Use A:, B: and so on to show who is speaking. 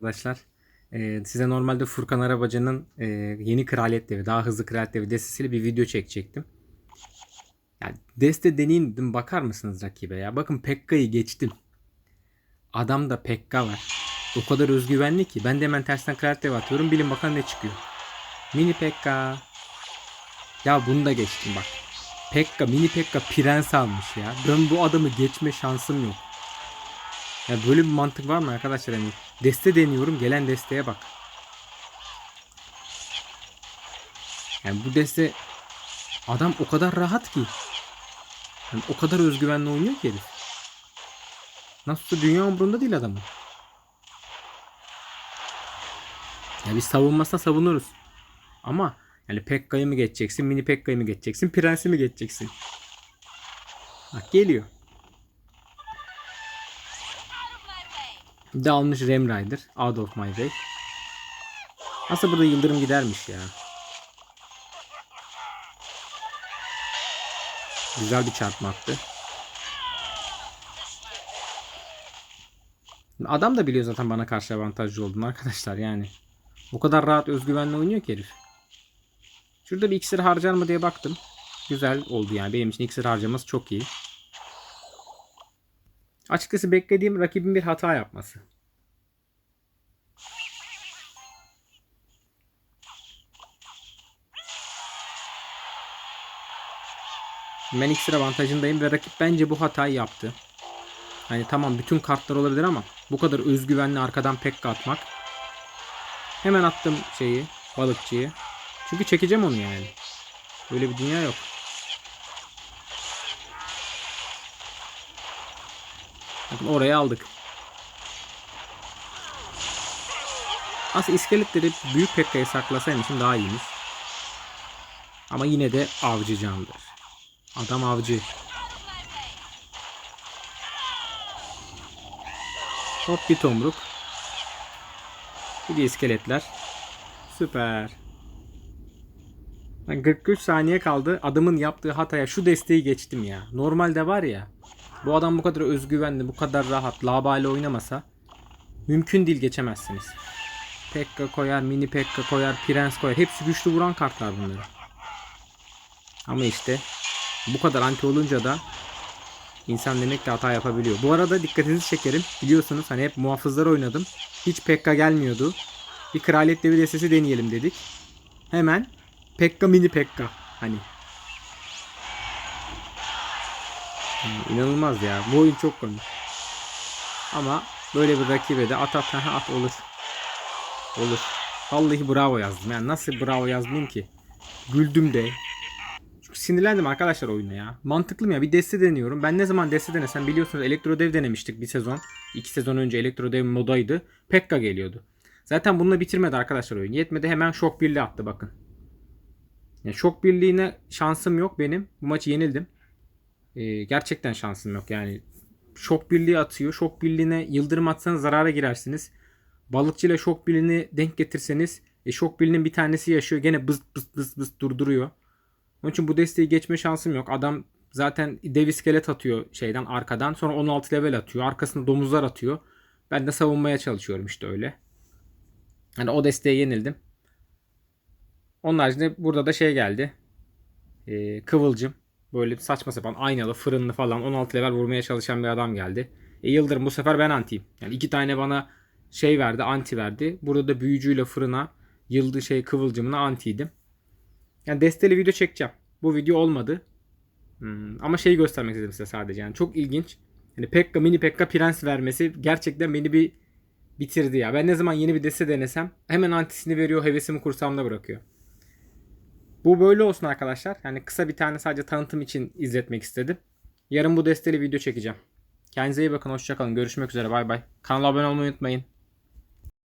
A: Arkadaşlar e, size normalde Furkan Arabacı'nın e, yeni Kraliyet Devi, daha hızlı Kraliyet Devi destesiyle bir video çekecektim. Yani deste deneyeyim dedim bakar mısınız rakibe ya? Bakın Pekka'yı geçtim. Adamda Pekka var. O kadar özgüvenli ki. Ben de hemen tersten Kraliyet Devi atıyorum. Bilin bakalım ne çıkıyor. Mini Pekka. Ya bunu da geçtim bak. Pekka, mini Pekka prens almış ya. Ben bu adamı geçme şansım yok. Ya böyle bir mantık var mı arkadaşlar? Hani deste deniyorum gelen desteğe bak. Yani bu deste adam o kadar rahat ki. Yani o kadar özgüvenli oynuyor ki herif. Nasılsa dünya umurunda değil adamın. Ya biz savunmasına savunuruz. Ama yani Pekka'yı mı geçeceksin, mini Pekka'yı mı geçeceksin, prensi mi geçeceksin? Bak geliyor. Bir de almış Rem Rider. Out of my way. Aslında burada Yıldırım gidermiş ya. Güzel bir çarpma attı. Adam da biliyor zaten bana karşı avantajlı olduğunu arkadaşlar yani. O kadar rahat özgüvenli oynuyor ki herif. Şurada bir iksir harcar mı diye baktım. Güzel oldu yani. Benim için iksir harcaması çok iyi. Açıkçası beklediğim rakibin bir hata yapması. Ben iksir avantajındayım ve rakip bence bu hatayı yaptı. Hani tamam bütün kartlar olabilir ama bu kadar özgüvenli arkadan pekka atmak. Hemen attım şeyi, balıkçıyı. Çünkü çekeceğim onu yani. Böyle bir dünya yok. Bakın oraya aldık. Aslında iskeletleri büyük Pekka'ya saklasaymışım daha iyiymiş. Ama yine de avcı candır. Adam avcı. Hop bir tomruk. Bir de iskeletler. Süper. Yani 43 saniye kaldı. Adamın yaptığı hataya şu desteği geçtim ya. Normalde var ya. Bu adam bu kadar özgüvenli, bu kadar rahat, labale oynamasa mümkün değil geçemezsiniz. Pekka koyar, mini Pekka koyar, prens koyar. Hepsi güçlü vuran kartlar bunları. Ama işte bu kadar anti olunca da insan demek ki hata yapabiliyor. Bu arada dikkatinizi çekerim. Biliyorsunuz hani hep muhafızlar oynadım. Hiç Pekka gelmiyordu. Bir kraliyet devi destesi deneyelim dedik. Hemen Pekka mini Pekka. Hani İnanılmaz ya. Bu oyun çok komik. Ama böyle bir rakibe de at at at, olur. Olur. Vallahi bravo yazdım. Yani nasıl bravo yazdım ki? Güldüm de. Çünkü sinirlendim arkadaşlar oyuna ya. Mantıklı mı ya? Bir deste deniyorum. Ben ne zaman deste denesem biliyorsunuz Elektro Dev denemiştik bir sezon. İki sezon önce Elektro Dev modaydı. Pekka geliyordu. Zaten bununla bitirmedi arkadaşlar oyun. Yetmedi hemen şok birliği attı bakın. Yani şok birliğine şansım yok benim. Bu maçı yenildim. Ee, gerçekten şansım yok. Yani şok birliği atıyor. Şok birliğine yıldırım atsanız zarara girersiniz. Balıkçı ile şok birliğini denk getirseniz e, şok birliğinin bir tanesi yaşıyor. Gene bız bız bız bız durduruyor. Onun için bu desteği geçme şansım yok. Adam zaten dev iskelet atıyor şeyden arkadan. Sonra 16 level atıyor. Arkasında domuzlar atıyor. Ben de savunmaya çalışıyorum işte öyle. Hani o desteğe yenildim. Onun haricinde burada da şey geldi. Ee, kıvılcım. Böyle saçma sapan aynalı, fırınlı falan 16 level vurmaya çalışan bir adam geldi. E Yıldırım bu sefer ben antiyim. Yani iki tane bana şey verdi, anti verdi. Burada da büyücüyle fırına, yıldı şey kıvılcımına antiydim. Yani desteli video çekeceğim. Bu video olmadı. Hmm, ama şeyi göstermek istedim size sadece. Yani çok ilginç. Yani Pekka, mini Pekka prens vermesi gerçekten beni bir bitirdi ya. Ben ne zaman yeni bir deste denesem hemen antisini veriyor, hevesimi kursamda bırakıyor. Bu böyle olsun arkadaşlar. Yani kısa bir tane sadece tanıtım için izletmek istedim. Yarın bu desteli video çekeceğim. Kendinize iyi bakın. Hoşçakalın. Görüşmek üzere. Bay bay. Kanala abone olmayı unutmayın.